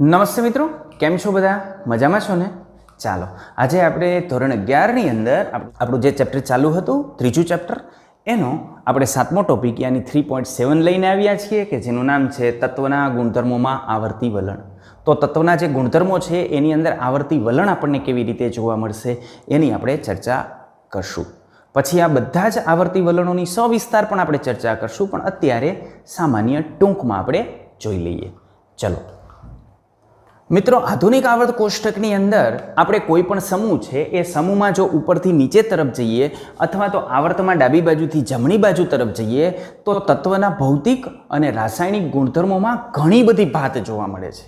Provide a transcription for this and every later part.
નમસ્તે મિત્રો, કેમ છો બધા? મજામાં છો ને? ચાલો, આજે આપણે ધોરણ અગિયારની અંદર આપણું જે ચેપ્ટર ચાલુ હતું, ત્રીજું ચેપ્ટર એનો આપણે સાતમો ટોપિક યાની થ્રી પોઈન્ટ સેવન લઈને આવ્યા છીએ કે જેનું નામ છે તત્વના ગુણધર્મોમાં આવર્તી વલણ. તો તત્વના જે ગુણધર્મો છે, એની અંદર આવર્તી વલણ આપણને કેવી રીતે જોવા મળશે, એની આપણે ચર્ચા કરશું. પછી આ બધા જ આવર્તી વલણોની સવિસ્તાર પણ આપણે ચર્ચા કરશું, પણ અત્યારે સામાન્ય ટૂંકમાં આપણે જોઈ લઈએ. ચલો. મિત્રો, આધુનિક આવર્ત કોષ્ટકની અંદર આપણે કોઈ પણ સમૂહ છે, એ સમૂહમાં જો ઉપરથી નીચે તરફ જઈએ અથવા તો આવર્તમાં ડાબી બાજુથી જમણી બાજુ તરફ જઈએ, તો તત્વના ભૌતિક અને રાસાયણિક ગુણધર્મોમાં ઘણી બધી ભાત જોવા મળે છે.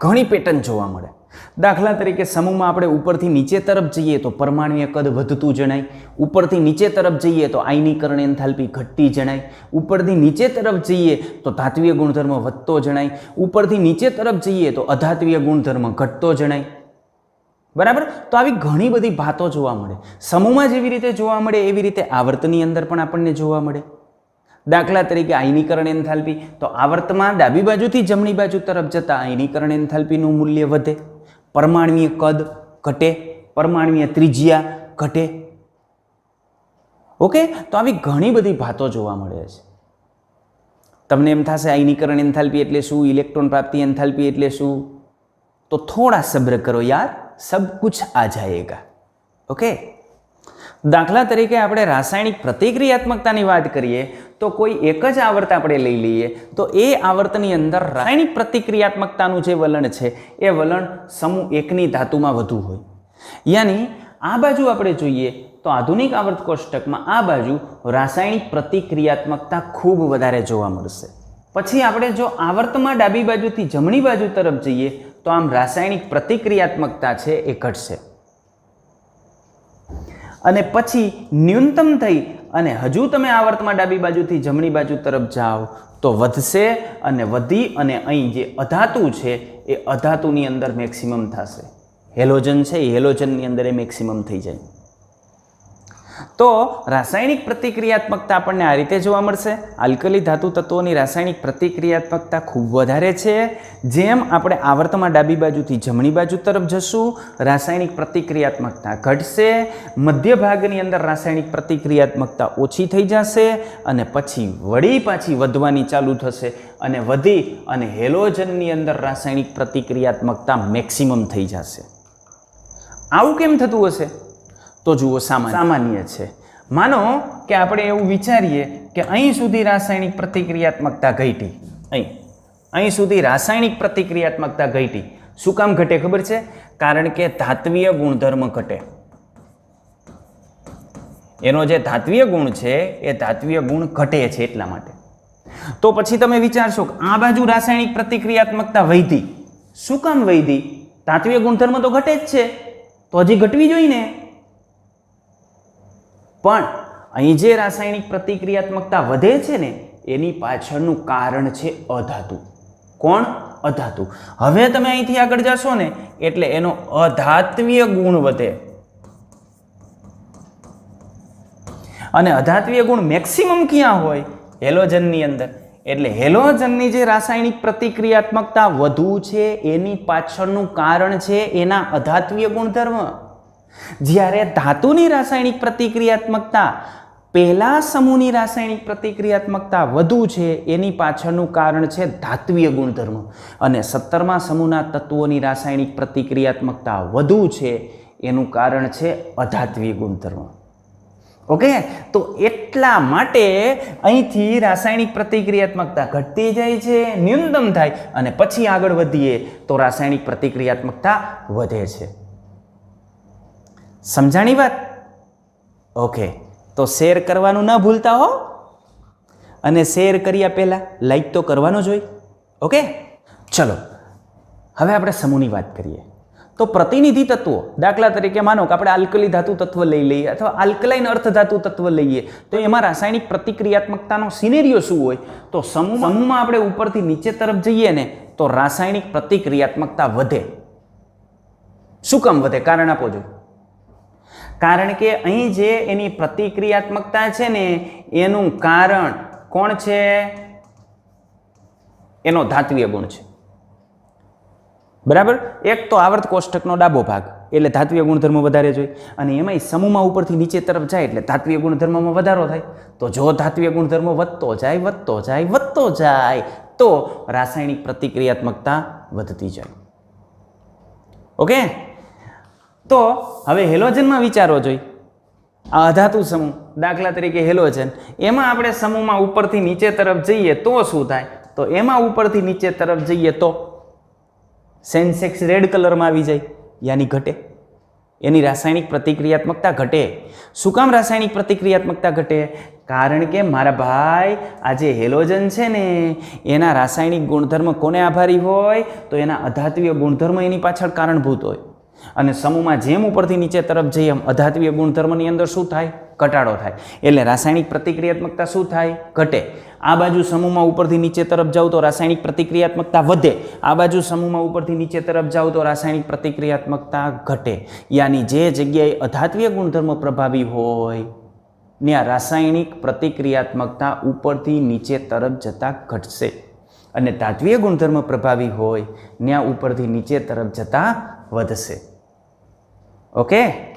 ઘણી પેટર્ન જોવા મળે. દાખલા તરીકે સમૂહમાં આપણે ઉપરથી નીચે તરફ જઈએ તો પરમાણુય કદ વધતું જણાય. ઉપરથી નીચે તરફ જઈએ તો આયનીકરણ એન્થાલ્પી ઘટતી જણાય. ઉપરથી નીચે તરફ જઈએ તો ધાત્વીય ગુણધર્મ વધતો જણાય. ઉપરથી નીચે તરફ જઈએ તો અધાત્વીય ગુણધર્મ ઘટતો જણાય. બરાબર? તો આવી ઘણી બધી ભાતો જોવા મળે. સમૂહમાં જેવી રીતે જોવા મળે, એવી રીતે આવર્તની અંદર પણ આપણને જોવા મળે. દાખલા તરીકે આયનીકરણ એન્થાલ્પી, તો આવર્તમાં ડાબી બાજુથી જમણી બાજુ તરફ જતાં આયનીકરણ એન્થાલ્પીનું મૂલ્ય વધે. પરમાણુય કદ ઘટે, પરમાણવીય ત્રિજ્યા ઘટે. ઓકે તો આવી ઘણી બધી ભાતો જોવા મળે છે. તમને એમ થશે આયનીકરણ એન્થાલ્પી એટલે શું? ઇલેક્ટ્રોન પ્રાપ્તિ એન્થાલ્પી એટલે શું? તો થોડા સબ્ર કરો યાર. સબ કુછ આ જાયેગા. ઓકે દાખલા તરીકે આપણે રાસાયણિક પ્રતિક્રિયાત્મકતાની વાત કરીએ, તો કોઈ એક જ આવર્ત આપણે લઈ લઈએ, તો એ આવર્તની અંદર રાસાયણિક પ્રતિક્રિયાત્મકતાનું જે વલણ છે, એ વલણ સમૂહ એકની ધાતુમાં વધુ હોય. યાની આ બાજુ આપણે જોઈએ, તો આધુનિક આવર્ત કોષ્ટકમાં આ બાજુ રાસાયણિક પ્રતિક્રિયાત્મકતા ખૂબ વધારે જોવા મળશે. પછી આપણે જો આવર્તમાં ડાબી બાજુથી જમણી બાજુ તરફ જઈએ, તો આમ રાસાયણિક પ્રતિક્રિયાત્મકતા છે એ ઘટશે. અને પછી ન્યૂનતમ થઈ અને હજુ તમે આવર્તમાં ડાબી બાજુથી જમણી બાજુ તરફ જાઓ, તો વધશે અને વધી અને અહીં જે અધાતુ છે એ અધાતુની અંદર મેક્સિમમ થશે. હેલોજન છે એ હેલોજનની અંદર એ મેક્સિમમ થઈ જાય. તો રાસાયણિક પ્રતિક્રિયાત્મકતા આપણને આ રીતે જોવા મળશે. આલ્કલી ધાતુ તત્વોની રાસાયણિક પ્રતિક્રિયાત્મકતા ખૂબ વધારે છે. જેમ આપણે આવર્તમાં ડાબી બાજુથી જમણી બાજુ તરફ જશું, રાસાયણિક પ્રતિક્રિયાત્મકતા ઘટશે, મધ્ય ભાગની અંદર રાસાયણિક પ્રતિક્રિયાત્મકતા ઓછી થઈ જશે અને પછી વળી પાછી વધવાની ચાલુ થશે અને વધી અને હેલોજનની અંદર રાસાયણિક પ્રતિક્રિયાત્મકતા મેક્સિમમ થઈ જશે. આવું કેમ થતું હશે? તો જુઓ સામાન્ય. સામાન્ય છે. માનો કે આપણે એવું વિચારીએ કે અહીં સુધી રાસાયણિક પ્રતિક્રિયાત્મકતા ઘટી. અહીં. અહીં સુધી રાસાયણિક પ્રતિક્રિયાત્મકતા ઘટી. શું કામ ઘટે ખબર છે? કારણ કે ધાત્વીય ગુણધર્મ ઘટે. એનો જે ધાત્વીય ગુણ છે, એ ધાત્વીય ગુણ ઘટે છે એટલા માટે. તો પછી તમે વિચારશો કે આ બાજુ રાસાયણિક પ્રતિક્રિયાત્મકતા વૈધી. શું કામ વૈધી? ધાત્વીય ગુણધર્મ તો ઘટે જ છે. તો હજી ઘટવી જોઈએ ને. પણ અહીં જે રાસાયણિક પ્રતિક્રિયાત્મકતા વધે છે ને, એની પાછળનું કારણ છે અધાતુ. કોણ? અધાતુ. હવે તમે અહીંથી આગળ જશો ને, એટલે એનો અધાત્વીય ગુણ વધે. અને અધાત્વીય ગુણ મેક્સિમમ ક્યાં હોય? હેલોજનની અંદર. એટલે હેલોજનની જે રાસાયણિક પ્રતિક્રિયાત્મકતા વધુ છે, એની પાછળનું કારણ છે એના અધાત્વીય ગુણધર્મ. જ્યારે ધાતુની રાસાયણિક પ્રતિક્રિયાત્મકતા, પહેલા સમૂહની રાસાયણિક પ્રતિક્રિયાત્મકતા વધુ છે, એની પાછળનું કારણ છે ધાત્વીય ગુણધર્મ. અને સત્તરમા સમૂહના તત્વોની રાસાયણિક પ્રતિક્રિયાત્મકતા વધુ છે, એનું કારણ છે અધાત્વીય ગુણધર્મ. ઓકે? તો એટલા માટે અહીંથી રાસાયણિક પ્રતિક્રિયાત્મકતા ઘટતી જાય છે, ન્યૂનતમ થાય, અને પછી આગળ વધીએ તો રાસાયણિક પ્રતિક્રિયાત્મકતા વધે છે. સમજાણી વાત? ઓકે તો શેર કરવાનું ન ભૂલતા હો. અને શેર કર્યા પહેલાં લાઈક તો કરવાનો જ હોય. ઓકે ચલો. હવે આપણે સમૂહની વાત કરીએ. તો પ્રતિનિધિ તત્વો, દાખલા તરીકે માનો કે આપણે આલ્કલી ધાતુ તત્વ લઈ લઈએ અથવા આલ્કલાઇન અર્થ ધાતુ તત્વ લઈએ, તો એમાં રાસાયણિક પ્રતિક્રિયાત્મકતાનો સિનેરિયો શું હોય? તો સમૂહ સમૂહમાં આપણે ઉપરથી નીચે તરફ જઈએ ને, તો રાસાયણિક પ્રતિક્રિયાત્મકતા વધે. શું કામ વધે? કારણ આપો જો. કારણ કે અહીં જે એની પ્રતિક્રિયાત્મકતા છે ને, એનું કારણ કોણ છે? એનો ધાત્વીય ગુણ છે. બરાબર? એક તો આવર્ત કોષ્ટકનો ડાબો ભાગ, એટલે ધાત્વીય ગુણધર્મો વધારે જોઈએ. અને એમાંય સમૂહમાં ઉપરથી નીચે તરફ જાય, એટલે ધાત્વીય ગુણધર્મમાં વધારો થાય. તો જો ધાત્વિય ગુણધર્મો વધતો જાય વધતો જાય વધતો જાય, તો રાસાયણિક પ્રતિક્રિયાત્મકતા વધતી જાય. ઓકે? તો હવે હેલોજનમાં વિચારો જોઈ આ અધાતુ સમૂહ, દાખલા તરીકે હેલોજન, એમાં આપણે સમૂહમાં ઉપરથી નીચે તરફ જઈએ તો શું થાય? તો એમાં ઉપરથી નીચે તરફ જઈએ તો સેન્સેક્સ રેડ કલરમાં આવી જાય, યાની ઘટે. એની રાસાયણિક પ્રતિક્રિયાત્મકતા ઘટે. શું કામ રાસાયણિક પ્રતિક્રિયાત્મકતા ઘટે? કારણ કે મારા ભાઈ, આ જે હેલોજન છે ને, એના રાસાયણિક ગુણધર્મ કોને આભારી હોય? તો એના અધાત્વીય ગુણધર્મ એની પાછળ કારણભૂત હોય. અને સમૂહમાં જેમ ઉપરથી નીચે તરફ જઈએ એમ અધાત્વીય ગુણધર્મની અંદર શું થાય? ઘટાડો થાય. એટલે રાસાયણિક પ્રતિક્રિયાત્મકતા શું થાય? ઘટે. આ બાજુ સમૂહમાં ઉપરથી નીચે તરફ જાવ તો રાસાયણિક પ્રતિક્રિયાત્મકતા વધે. આ બાજુ સમૂહમાં ઉપરથી નીચે તરફ જાવ તો રાસાયણિક પ્રતિક્રિયાત્મકતા ઘટે. યાની જે જગ્યાએ અધાત્વીય ગુણધર્મ પ્રભાવી હોય, ત્યાં રાસાયણિક પ્રતિક્રિયાત્મકતા ઉપરથી નીચે તરફ જતાં ઘટશે. અને તાત્વીય ગુણધર્મ પ્રભાવી હોય, ત્યાં ઉપરથી નીચે તરફ જતાં વધશે. ઓકે?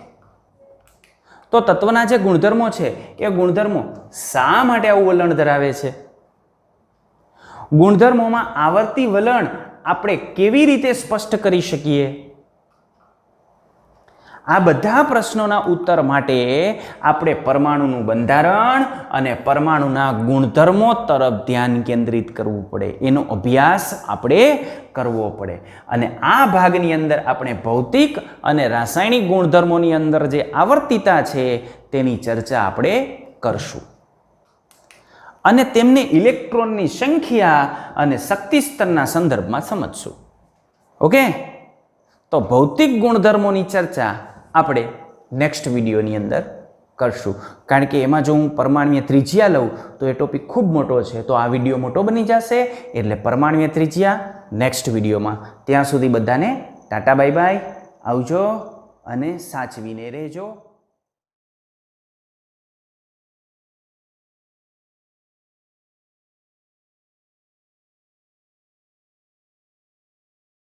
તો તત્વના જે ગુણધર્મો છે, એ ગુણધર્મો શા માટે આવું વલણ ધરાવે છે? ગુણધર્મોમાં આવર્તી વલણ આપણે કેવી રીતે સ્પષ્ટ કરી શકીએ? આ બધા પ્રશ્નોના ઉત્તર માટે આપણે પરમાણુનું બંધારણ અને પરમાણુના ગુણધર્મો તરફ ધ્યાન કેન્દ્રિત કરવું પડે. એનો અભ્યાસ આપણે કરવો પડે. અને આ ભાગની અંદર આપણે ભૌતિક અને રાસાયણિક ગુણધર્મોની અંદર જે આવર્તિતા છે તેની ચર્ચા આપણે કરશું. અને તેમને ઇલેક્ટ્રોનની સંખ્યા અને શક્તિ સ્તરના સંદર્ભમાં સમજશું. ઓકે? તો ભૌતિક ગુણધર્મોની ચર્ચા આપણે નેક્સ્ટ વિડીયોની અંદર કરશું. કારણ કે એમાં જો હું પરમાણ્વીય ત્રિજ્યા લઉં, તો એ ટોપિક ખૂબ મોટો છે. તો આ વીડિયો મોટો બની જશે, એટલે પરમાણ્વીય ત્રિજ્યા નેક્સ્ટ વિડીયોમાં. ત્યાં સુધી બધાને ટાટા બાય બાય, આવજો અને સાચવીને રહેજો.